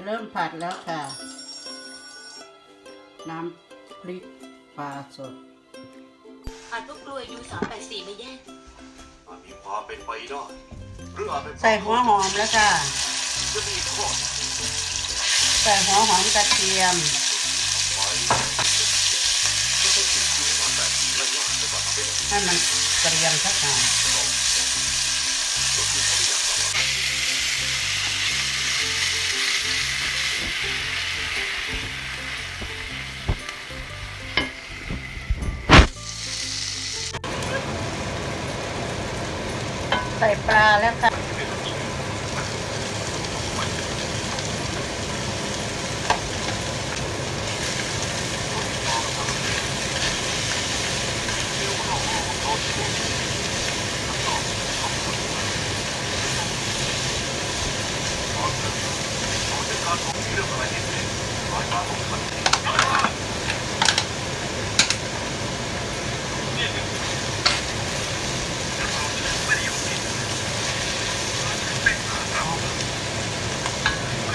จะเริ่มผัดแล้วค่ะ น้ำพริกปลาสดอาจพวกกลวยยูสามแปดสี่ไม่แย่อาจมีความเป็นไปได้หรืออาจเป็นใส่หัวหอมแล้วค่ะ จะมีข้อใส่หัวหอมกระเทียมไปก็ต้องถูกยูสามแปดสี่ไล่ล่าไปก่อนทำให้ได้ให้มันเกรียมสักหน่อย ใส่ปลาแล้วค่ะการท่องเที่ยวอะไรนิดหนึ่งรายการของขัน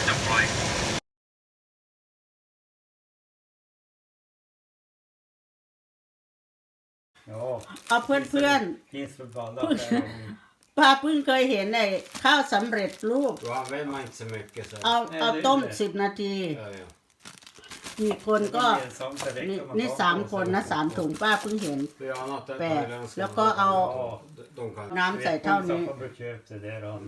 จะปล่อย Ja, เอาเพื่อนเพื่อน finns det vallar Oj. där. ๆป้าเพิ่งเคยเห็นไอ้ข้าวสำเร็จรูป Då använder man inte så mycket så. เอาเอาต้มสิบนาที Ja, ja. มีคนก็ En sån så räcker นี่ man นี่ tar สาม på คน sig นะ och สาม så. ถุงป้าเพิ่งเห็น För jag har något Bä. thailändska. Jag kan ha- De kan. น้ำใส่เท่านี้ Vet hon som har köpt det där, han